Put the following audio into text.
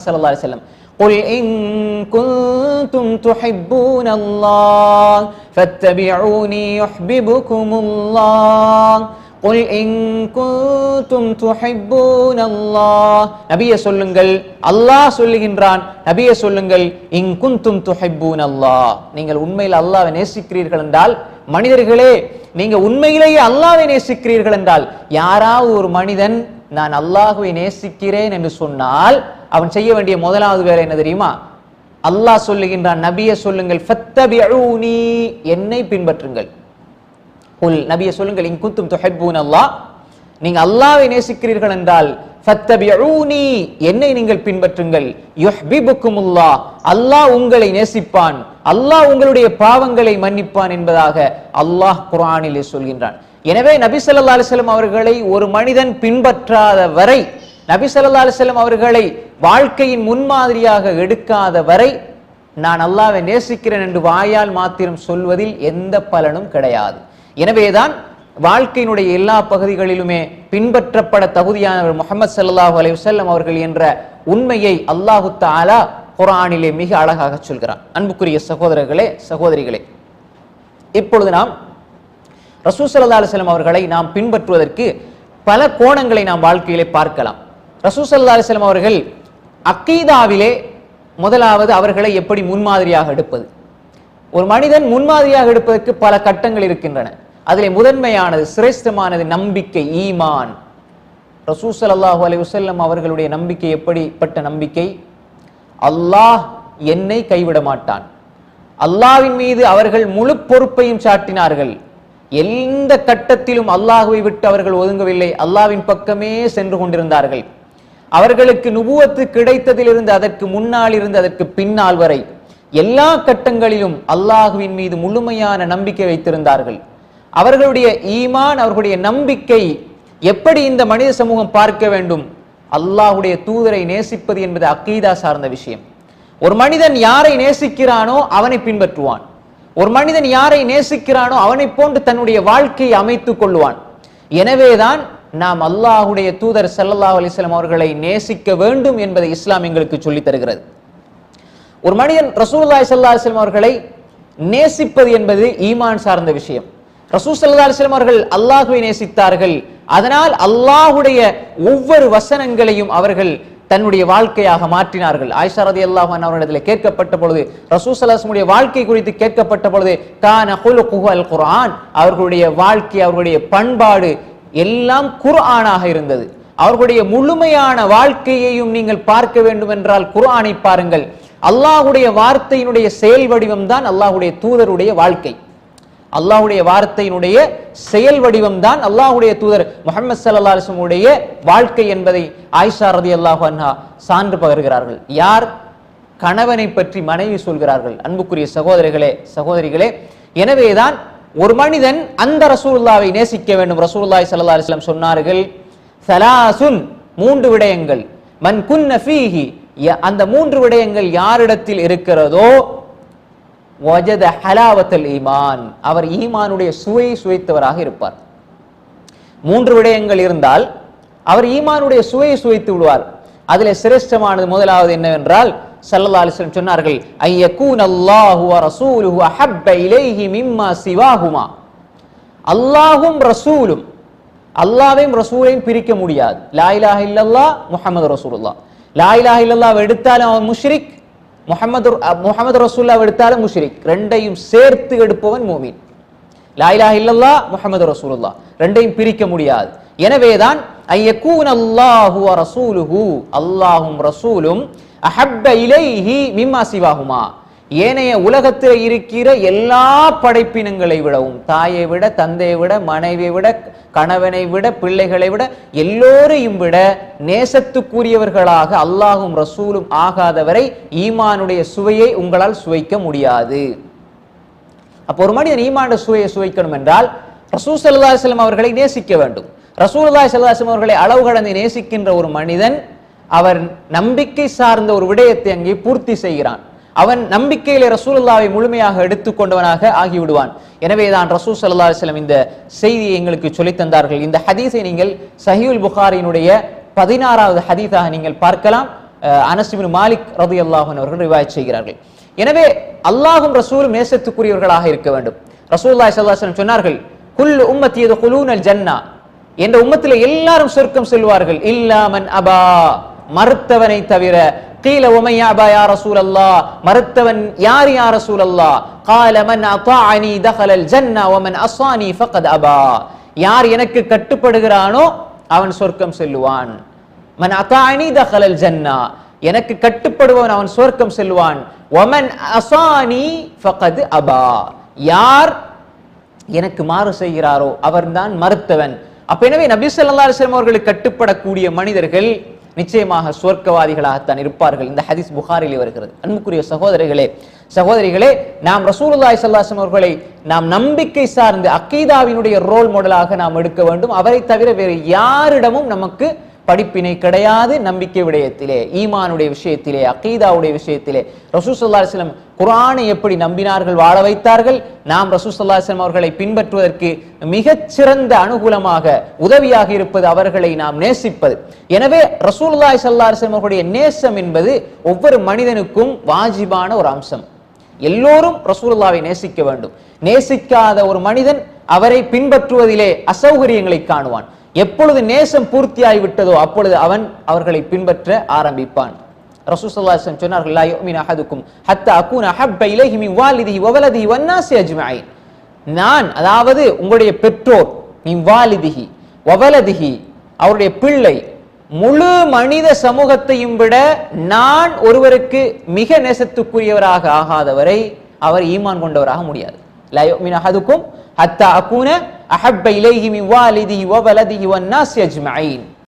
صلى الله عليه وسلم قل إن كنتم تحبون الله فاتبعوني يحببكم الله قل إن كنتم تحبون الله நபியே சொல்லுங்கள் அல்லாஹ் சொல்லுகின்றான் நபியே சொல்லுங்கள் இன் குந்தும் துஹிப்பூன் அல்லாஹ் நீங்கள் உண்மையில் அல்லாஹ்வை நேசிக்கிறீர்கள் என்றால் மனிதர்களே நீங்க உண்மையிலேயே அல்லாஹ்வை நேசிக்கிறீர்கள் என்றால் யாராவது ஒரு மனிதன் நான் அல்லாஹுவை நேசிக்கிறேன் என்று சொன்னால் அவன் செய்ய வேண்டிய முதலாவது வேலை என்ன தெரியுமா? அல்லாஹ் சொல்லுகின்றான் நபியை சொல்லுங்கள் ஃபத்தபிஊனி என்னை பின்பற்றுங்கள். உல் நபியை சொல்லுங்கள் இன் குத்தும் துஹிப்பூன் அல்லாஹ் நீங்க அல்லாவை நேசிக்கிறீர்கள் என்றால் ஃபத்தபியூனி என்னை நீங்கள் பின்பற்றுங்கள். யுஹ்பிபுக்குமுல்லா அல்லாஹ் உங்களை நேசிப்பான். அல்லாஹ் உங்களுடைய பாவங்களை மன்னிப்பான் என்பதாக அல்லாஹ் குரானிலே சொல்கின்றான். எனவே நபி ஸல்லல்லாஹு அலிஸ்லம் அவர்களை ஒரு மனிதன் பின்பற்றாத வரை நபி ஸல்லல்லாஹு அலைஹி அவர்களை வாழ்க்கையின் முன்மாதிரியாக எடுக்காத வரை நான் அல்லாவை நேசிக்கிறேன் என்று வாயால் மாத்திரம் சொல்வதில் எந்த பலனும் கிடையாது. எனவேதான் வாழ்க்கையினுடைய எல்லா பகுதிகளிலுமே பின்பற்றப்பட தகுதியானவர் முகமது ஸல்லல்லாஹு அலைஹி அவர்கள் என்ற உண்மையை அல்லாஹு தாலா குரானிலே மிக அழகாக சொல்கிறான். அன்புக்குரிய சகோதரர்களே சகோதரிகளே இப்பொழுது நாம் ரசூ சல்லா அலுவலம் அவர்களை நாம் பின்பற்றுவதற்கு பல கோணங்களை நாம் வாழ்க்கையிலே பார்க்கலாம். ரசூசல்லா அலிஸ்லாம் அவர்கள் அக்கீதாவிலே முதலாவது அவர்களை எப்படி முன்மாதிரியாக எடுப்பது? ஒரு மனிதன் முன்மாதிரியாக எடுப்பதற்கு பல கட்டங்கள் இருக்கின்றன. அதில் முதன்மையானது சிரேஷ்டமானது நம்பிக்கை ஈமான். ரசூ ஸல்லல்லாஹு அலைஹி அவர்களுடைய நம்பிக்கை எப்படிப்பட்ட நம்பிக்கை? அல்லாஹ் என்னை கைவிட மாட்டான். அல்லாஹ்வின் மீது அவர்கள் முழு பொறுப்பையும் சாட்டினார்கள். எந்த கட்டத்திலும் அல்லாஹுவை விட்டு அவர்கள் ஒதுங்கவில்லை. அல்லாஹ்வின் பக்கமே சென்று கொண்டிருந்தார்கள். அவர்களுக்கு நுபுவத்து கிடைத்ததிலிருந்து அதற்கு முன்னால் இருந்து அதற்கு பின்னால் வரை எல்லா கட்டங்களிலும் அல்லாஹுவின் மீது முழுமையான நம்பிக்கை வைத்திருந்தார்கள். அவர்களுடைய ஈமான் அவர்களுடைய நம்பிக்கை எப்படி இந்த மனித சமூகம் பார்க்க வேண்டும்? அல்லாஹுடைய தூதரை நேசிப்பது என்பது அக்கீதா சார்ந்த விஷயம். ஒரு மனிதன் யாரை நேசிக்கிறானோ அவனை பின்பற்றுவான். ஒரு மனிதன் யாரை நேசிக்கிறானோ அவனை போன்று தன்னுடைய வாழ்க்கையை அமைத்துக் கொள்வான் எனவேதான் நாம் அல்லாஹுடைய தூதர் சல்லல்லா அலிஸ்லாம் அவர்களை நேசிக்க வேண்டும் என்பதை இஸ்லாம் எங்களுக்கு சொல்லித் தருகிறது. ஒரு மனிதன் ரசூல்லாய் சல்லா அலிஸ்லாம் அவர்களை நேசிப்பது என்பது ஈமான் சார்ந்த விஷயம். ரசூல் சல்லா அலிஸ்லாம் அவர்கள் அல்லாஹுவை நேசித்தார்கள். அதனால் அல்லாஹுடைய ஒவ்வொரு வசனங்களையும் அவர்கள் தன்னுடைய வாழ்க்கையாக மாற்றினார்கள். ஆயிஷா ரதி அல்லாஹான் அவரிடத்தில் கேட்கப்பட்ட பொழுது ரசூ ஸல்லல்லாஹு வாழ்க்கை குறித்து கேட்கப்பட்ட பொழுது கான குலுகுஹு அல் குரான் அவர்களுடைய வாழ்க்கை அவர்களுடைய பண்பாடு எல்லாம் குர்ஆனாக இருந்தது. அவர்களுடைய முழுமையான வாழ்க்கையையும் நீங்கள் பார்க்க வேண்டும் என்றால் குர்ஆனை பாருங்கள். அல்லாஹ்வுடைய வார்த்தையினுடைய செயல் வடிவம் தான் அல்லாஹ்வுடைய தூதருடைய வாழ்க்கை. அல்லாஹுடைய வார்த்தையினுடைய செயல் வடிவம் தான் அல்லாஹ்வுடைய தூதர் முகமது சல்லா அலிஸ்லமுடைய வாழ்க்கை என்பதை ஆயிஷா ரதி அல்லாஹு அன்ஹா சான்று பகர்கிறார்கள். யார்? கணவனை பற்றி மனைவி சொல்கிறார்கள். அன்புக்குரிய சகோதரிகளே சகோதரிகளே எனவேதான் ஒரு மனிதன் அந்த ரசூல்லாவை நேசிக்க வேண்டும். ரசூல்லாய் சல்லா அலைஹி சொன்னார்கள் சலாசுன் மூன்று விடயங்கள். மன் குன்ன ஃபீஹி ய- அந்த மூன்று விடயங்கள் யாரிடத்தில் இருக்கிறதோ வஜத ஹலாவத்தல் ஈமான். அவர் ஈமானுடைய சுவையை சுவைத்தவராக இருப்பார். மூன்று விடயங்கள் இருந்தால் அவர் ஈமானுடைய சுவையை சுவைத்து விடுவார். அதிலே சிரேஷ்டமானது முதலாவது என்னவென்றால் ஸல்லல்லாஹு அலைஹி சொன்னார்கள் ஐயக்கூன் அல்லாஹு வ ரசூலுஹு அஹப்ப இலைஹி மிம்மா சிவாஹுமா. அல்லாஹும் ரசூலும் அல்லாவையும் ரசூலையும் பிரிக்க முடியாது. லா இலாஹ இல்லல்லாஹ் முஹம்மது ரசூலுல்லாஹ். லா இலாஹ இல்லல்லாஹ் எடுத்தாலும் அவன் முஷ்ரிக் முஹம்மது முஹம்மது ரசூல்லாவை எடுத்தாலும் முஷ்ரிக். ரெண்டையும் சேர்த்து எடுப்பவன் மூமின். லா இலாஹ இல்லல்லாஹ் முஹம்மது ரசூலுல்லாஹ். ரெண்டையும் பிரிக்க முடியாது. எனவேதான் ஐயக்கூன் அல்லாஹு வ ரசூலுஹு. அல்லாஹும் ரசூலும் அஹப்ப இலைஹி மிம்மா சிவாகுமா ஏனைய உலகத்தில் இருக்கிற எல்லா படைப்பினங்களை விடவும் தாயை விட தந்தையை விட மனைவியை விட கணவனை விட பிள்ளைகளை விட எல்லோரையும் விட நேசத்துக்குரியவர்களாக அல்லாஹும் ரசூலும் ஆகாதவரை ஈமானுடைய சுவையை உங்களால் சுவைக்க முடியாது. அப்போ ஒரு மனிதன் ஈமாண்ட சுவையை சுவைக்கணும் என்றால் ரசூல் ஸல்லல்லாஹு அவர்களை நேசிக்க வேண்டும். ரசூலுல்லாஹி ஸல்லல்லாஹு அவர்களை அளவு கடந்து நேசிக்கின்ற ஒரு மனிதன் அவர் நம்பிக்கை சார்ந்த ஒரு விடயத்தை அங்கே பூர்த்தி செய்கிறான். அவன் நம்பிக்கையில ரசூலுல்லாவை முழுமையாக எடுத்துக்கொண்டவனாக ஆகிவிடுவான். எனவே தான் ரசூல் சல்லா அலிஸ்லம் இந்த செய்தியை எங்களுக்கு சொல்லித் தந்தார்கள். இந்த ஹதீஸை நீங்கள் சஹீல் புகாரினுடைய பதினாறாவது ஹதீஸாக நீங்கள் பார்க்கலாம். அஹ், மாலிக் ரதி அல்லாஹன் அவர்கள் ரிவாயத் செய்கிறார்கள். எனவே அல்லாஹும் ரசூலும் நேசத்துக்குரியவர்களாக இருக்க வேண்டும். ரசூலுல்லாஹி ஸல்லல்லாஹு சொன்னார்கள் குல் உம்மத்தியது குலூனல் ஜன்னா. என்ற உம்மத்தில் எல்லாரும் சொர்க்கம் செல்வார்கள். இல்லாமன் அபா. மறுத்தவனை தவிர கீழ உமையாபா யார ரசூல் அல்லா மறுத்தவன் யார் யார ரசூல் காலமன் கால மன் தஹலல் ஜன்னா ஒமன் அசானி ஃபகத் அபா. யார் எனக்கு கட்டுப்படுகிறானோ அவன் சொர்க்கம் செல்லுவான். மன் அத்தானி தஹலல் ஜன்னா. எனக்கு கட்டுப்படுவன் அவன் சொர்க்கம் செல்வான் ஒமன் அசானி ஃபகத் அபா. யார் எனக்கு மாறு செய்கிறாரோ அவர்தான் மறுத்தவன். அப்ப எனவே நபி சொல்லா அலிஸ்லாம் அவர்களுக்கு கட்டுப்படக்கூடிய மனிதர்கள் நிச்சயமாக சுவர்க்கவாதிகளாகத்தான் இருப்பார்கள். இந்த ஹதீஸ் புகாரிலே வருகிறது. அன்புக்குரிய சகோதரிகளே சகோதரிகளே நாம் ரசூலுல்லாய் ஸல்லல்லாஹு அவர்களை நாம் நம்பிக்கை சார்ந்து அக்கீதாவினுடைய ரோல் மாடலாக நாம் எடுக்க வேண்டும். அவரை தவிர வேறு யாரிடமும் நமக்கு படிப்பினை கிடையாது நம்பிக்கை விடயத்திலே ஈமானுடைய விஷயத்திலே அகீதாவுடைய விஷயத்திலே. ரசூ குரானை எப்படி நம்பினார்கள் வாழ வைத்தார்கள்? நாம் ரசூ அவர்களை பின்பற்றுவதற்கு மிகச்சிறந்த அனுகூலமாக உதவியாக இருப்பது அவர்களை நாம் நேசிப்பது. எனவே ரசூல்லாய் ஸல்லல்லாஹு அவர்களுடைய நேசம் என்பது ஒவ்வொரு மனிதனுக்கும் வாஜிபான ஒரு அம்சம். எல்லோரும் ரசூலுல்லாவை நேசிக்க வேண்டும். நேசிக்காத ஒரு மனிதன் அவரை பின்பற்றுவதிலே அசௌகரியங்களை காணுவான். எப்பொழுது நேசம் பூர்த்தியாகிவிட்டதோ அப்பொழுது அவன் அவர்களை பின்பற்ற ஆரம்பிப்பான். ரசூசல்லாசன் சொன்னார்கள் லா யுமினு அஹதுக்கும் ஹத்த அகூன அஹப்ப இலைஹி மின் வாலிதிஹி வ வன்னாசி அஜ்மஈன் நான் அதாவது உங்களுடைய பெற்றோர் மின் வாலிதிஹி வ அவருடைய பிள்ளை முழு மனித சமூகத்தையும் விட நான் ஒருவருக்கு மிக நேசத்துக்குரியவராக ஆகாதவரை அவர் ஈமான் கொண்டவராக முடியாது. லா யுமினு அஹதுக்கும் ஹத்தா அகூன அஹப்ப இலைஹி மின் வாலிதிஹி வ வலதிஹி வன்னாசி அஜ்மஈன்